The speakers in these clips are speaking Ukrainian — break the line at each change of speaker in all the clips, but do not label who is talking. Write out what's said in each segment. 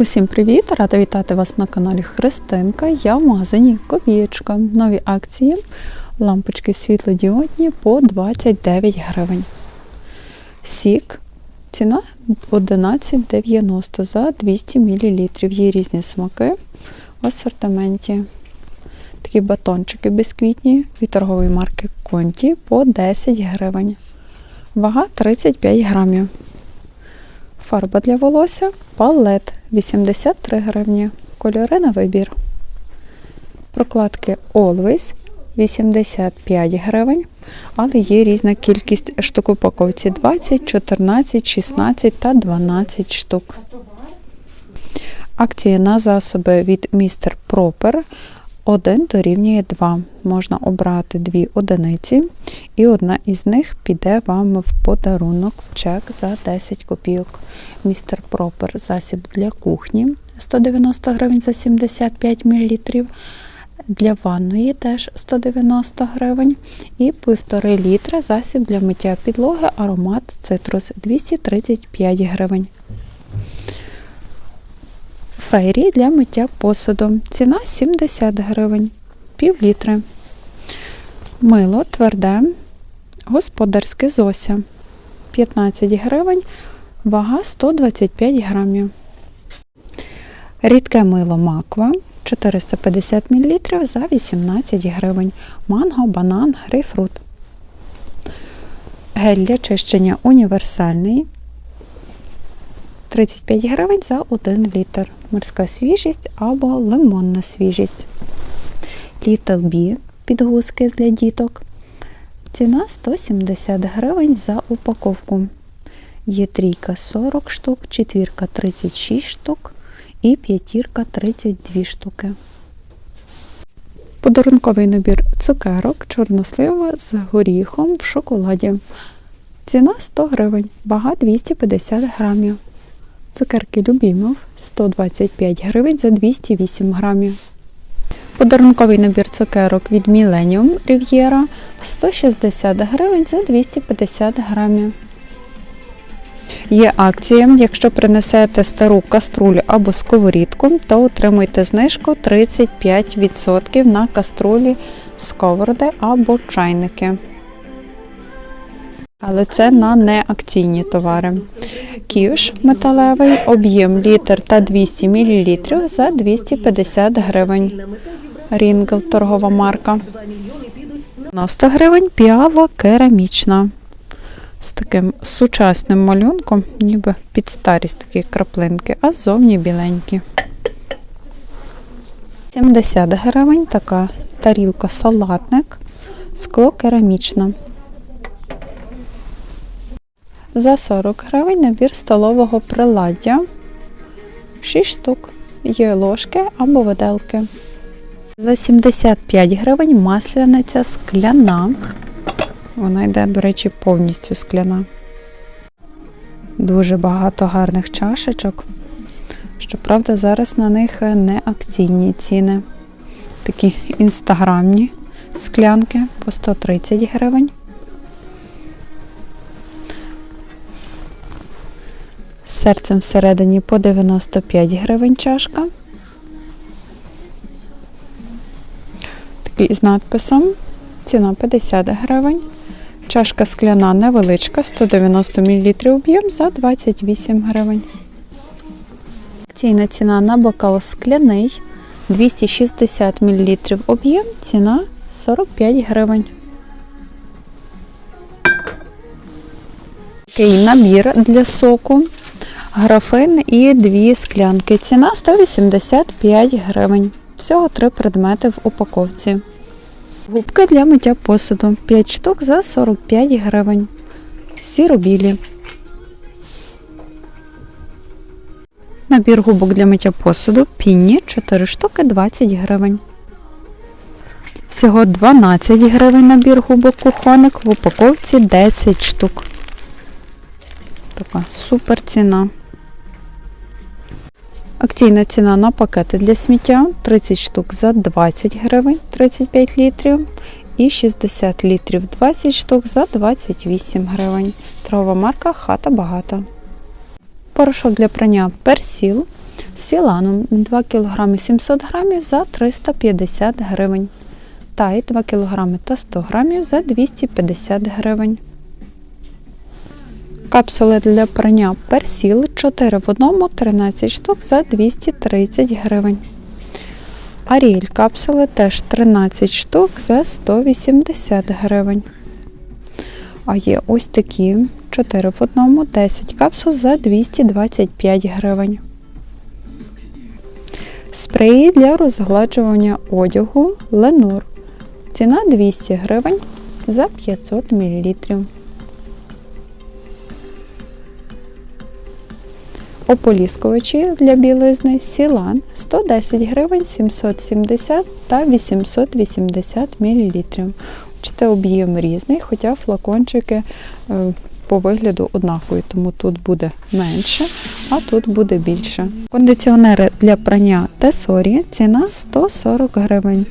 Усім привіт! Рада вітати вас на каналі Христинка. Я в магазині Копієчка. Нові акції. Лампочки світлодіодні по 29 гривень. Сік. Ціна 11,90 за 200 мл. Є різні смаки в асортименті. Такі батончики бісквітні від торгової марки Конті по 10 гривень. Вага 35 грамів. Фарба для волосся палет 83 гривні. Кольори на вибір. Прокладки Always 85 гривень, але є різна кількість штук упаковці 20, 14, 16 та 12 штук. Акції на засоби від Mr. Proper 1 дорівнює 2. Можна обрати дві одиниці, і одна із них піде вам в подарунок в чек за 10 копійок. Містер Пропер засіб для кухні 190 гривень за 75 мл. Для ванної теж 190 гривень. І 1,5 літра засіб для миття підлоги аромат цитрус 235 гривень. Фейрі для миття посуду. Ціна 70 гривень, пів літри. Мило тверде, господарське зося 15 гривень, вага 125 грамів. Рідке мило маква 450 мл за 18 гривень. Манго, банан, грейпфрут. Гель для чищення універсальний 35 гривень за 1 літр. Морська свіжість або лимонна свіжість. Little Bee підгузки для діток. Ціна 170 гривень за упаковку. Є трійка 40 штук, четвірка 36 штук і п'ятірка 32 штуки. Подарунковий набір цукерок чорнослива з горіхом в шоколаді. Ціна 100 гривень, вага 250 грамів. Цукерки Любімов 125 гривень за 208 грамів. Подарунковий набір цукерок від Millennium Riviera 160 гривень за 250 грамів. Є акція. Якщо принесете стару каструлю або сковорідку, то отримуйте знижку 35% на каструлі, сковороди або чайники. Але це на неакційні товари. Ківш металевий, об'єм літр та 200 мл за 250 гривень. Рінгл торгова марка. 90 гривень піала керамічна. З таким сучасним малюнком, ніби під старість такі краплинки, а ззовні біленькі. 70 гривень така тарілка салатник, скло керамічна. За 40 гривень набір столового приладдя. 6 штук. Є ложки або виделки. За 75 гривень масляниця скляна. Вона йде, до речі, повністю скляна. Дуже багато гарних чашечок. Щоправда, зараз на них не акційні ціни. Такі інстаграмні склянки по 130 гривень. Серцем всередині по 95 гривень чашка. Такий з надписом. Ціна 50 гривень. Чашка скляна невеличка, 190 мл об'єм за 28 гривень. Акційна ціна на бокал скляний 260 мл об'єм, ціна 45 гривень. Такий набір для соку, графин і дві склянки. Ціна 185 гривень. Всього три предмети в упаковці. Губки для миття посуду 5 штук за 45 гривень. Сіробілі. Набір губок для миття посуду пінні 4 штуки 20 гривень. Всього 12 гривень набір губок кухоник в упаковці 10 штук. Така супер ціна. Акційна ціна на пакети для сміття 30 штук за 20 гривень 35 літрів і 60 літрів 20 штук за 28 гривень. Торгова марка Хата Багата. Порошок для прання персіл з Сіланом 2 кг 700 г за 350 гривень. Тай 2 кг та 100 г за 250 гривень. Капсули для прання персіл 4 в одному 13 штук за 230 гривень. Аріель капсули теж 13 штук за 180 гривень. А є ось такі 4 в одному 10 капсул за 225 гривень. Спреї для розгладжування одягу Ленор. Ціна 200 гривень за 500 мл. Ополіскувачі для білизни Сілан 110 гривень 770 та 880 мл. Бачите, об'єм різний, хоча флакончики е, по вигляду однакові, тому тут буде менше, а тут буде більше. Кондиціонери для прання Тесорі ціна 140 гривень.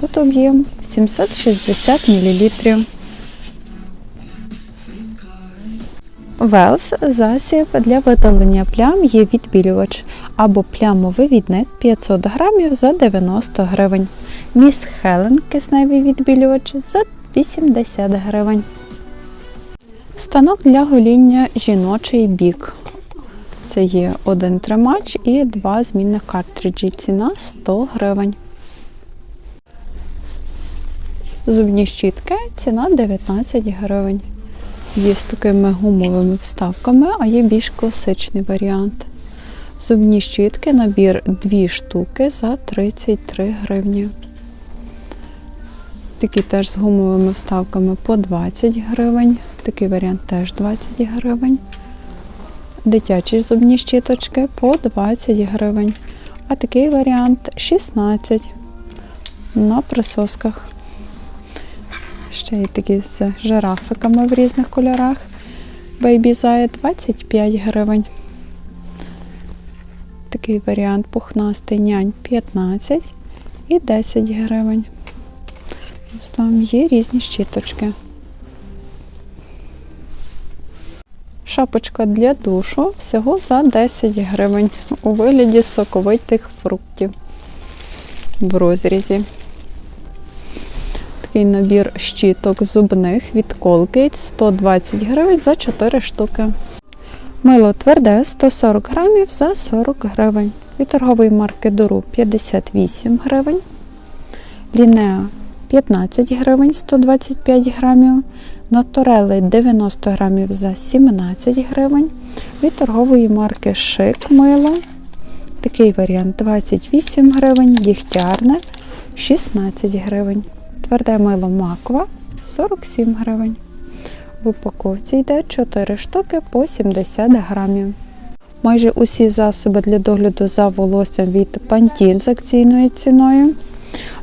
Тут об'єм 760 мл. Велс засіб для видалення плям є відбілювач або плямовивідник 500 грамів за 90 гривень. Міс Хелен кисневий відбілювач за 80 гривень. Станок для гоління жіночий бік. Це є один тримач і два змінних картриджі. Ціна 100 гривень. Зубні щітки ціна 19 гривень. Є з такими гумовими вставками, а є більш класичний варіант. Зубні щітки, набір 2 штуки за 33 гривні. Такі теж з гумовими вставками по 20 гривень. Такий варіант теж 20 гривень. Дитячі зубні щіточки по 20 гривень. А такий варіант 16 на присосках. Ще є такі з жирафиками в різних кольорах. Zaya 25 гривень. Такий варіант пухнастий нянь 15 і 10 гривень. Ось Там є різні щіточки. Шапочка для душу всього за 10 гривень у вигляді соковитих фруктів в розрізі. Такий набір щіток зубних від Colgate 120 гривень за 4 штуки. Мило тверде 140 грамів за 40 гривень. Від торгової марки Дору 58 гривень. Лінеа 15 гривень 125 грамів. Наторели 90 грамів за 17 гривень. Від торгової марки Шик мило. Такий варіант 28 гривень, дігтярне 16 гривень. Тверде мило маква 47 гривень. В упаковці йде 4 штуки по 70 грамів. Майже усі засоби для догляду за волоссям від Pantene з акційною ціною.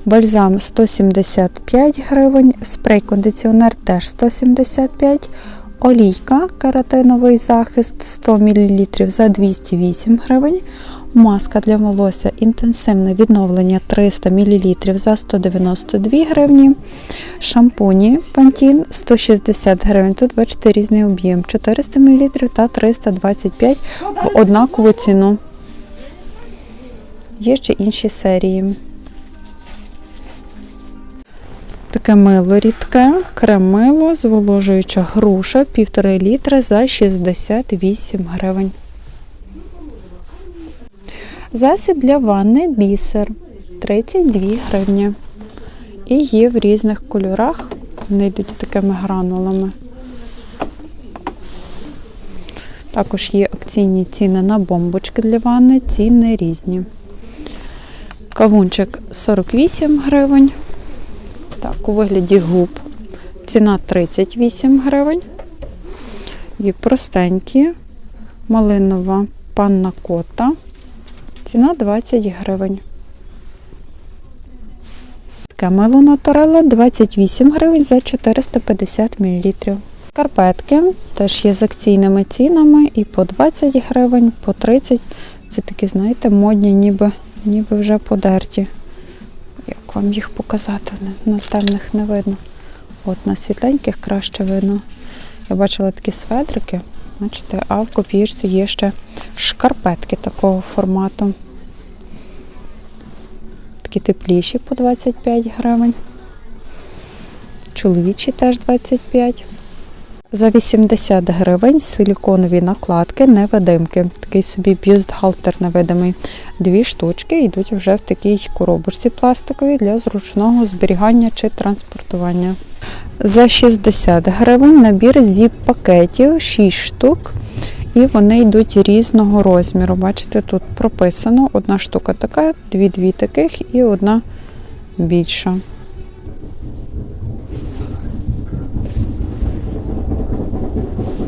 Бальзам 175 гривень, спрей-кондиціонер теж 175 Олійка, каротиновий захист 100 мл за 208 гривень. Маска для волосся інтенсивне відновлення 300 мл за 192 гривні. Шампуні Pantene 160 гривень. Тут бачите різний об'єм 400 мл та 325 в однакову ціну. Є ще інші серії. Таке мило рідке, крем-мило, зволожуюча груша 1,5 літра за 68 гривень. Засіб для ванни бісер 32 гривні. І є в різних кольорах. Вони йдуть такими гранулами. Також є акційні ціни на бомбочки для ванни, ціни різні. Кавунчик 48 гривень. Так, у вигляді губ. Ціна 38 гривень. Є простенькі, малинова панна кота. Ціна 20 гривень. Мило натурела 28 гривень за 450 мл. Карпетки теж є з акційними цінами і по 20 гривень, по 30. Це такі, знаєте, модні, ніби, ніби вже подерті. Як вам їх показати? На- темних не видно. От на світленьких краще видно. Я бачила такі сведрики, бачите, а в копірці є ще шкарпетки такого формату. такі тепліші по 25 гривень. Чоловічі теж 25. За 80 гривень силіконові накладки невидимки. Такий собі бюстгальтер невидимий. Дві штучки йдуть вже в такій коробочці пластиковій для зручного зберігання чи транспортування. За 60 гривень набір зіп пакетів 6 штук. І вони йдуть різного розміру. Бачите, тут прописано одна штука така, дві-дві таких і одна більша.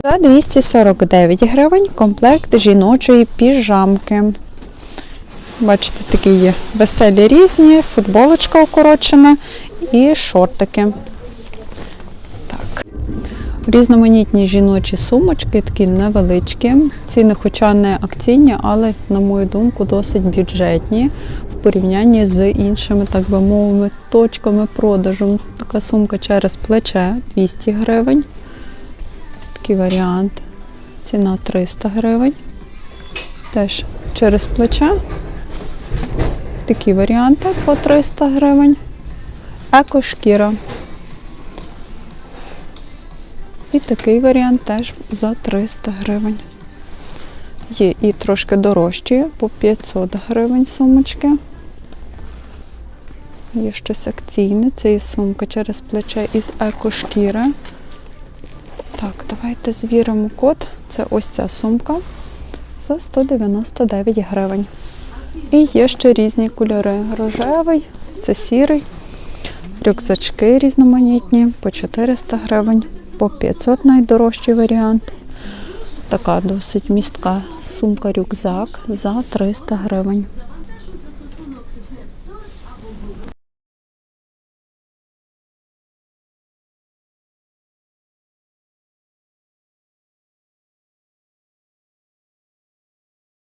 За 249 гривень комплект жіночої піжамки. Бачите, такі є веселі різні, футболочка укорочена і шортики. Різноманітні жіночі сумочки, такі невеличкі. Ціни, хоча не акційні, але, на мою думку, досить бюджетні в порівнянні з іншими, так би мовити, точками продажу. Така сумка через плече 200 гривень. Такий варіант. Ціна 300 гривень. Теж через плече. Такі варіанти по 300 гривень. Екошкіра. І такий варіант теж за 300 гривень. Є і трошки дорожчі, по 500 гривень сумочки. Є щось акційне, це і сумка через плече із екошкіри. Так, давайте звіримо код. Це ось ця сумка за 199 гривень. І є ще різні кольори. Рожевий, це сірий, рюкзачки різноманітні по 400 гривень, по 500 найдорожчий варіант. Така досить містка сумка-рюкзак за 300 гривень.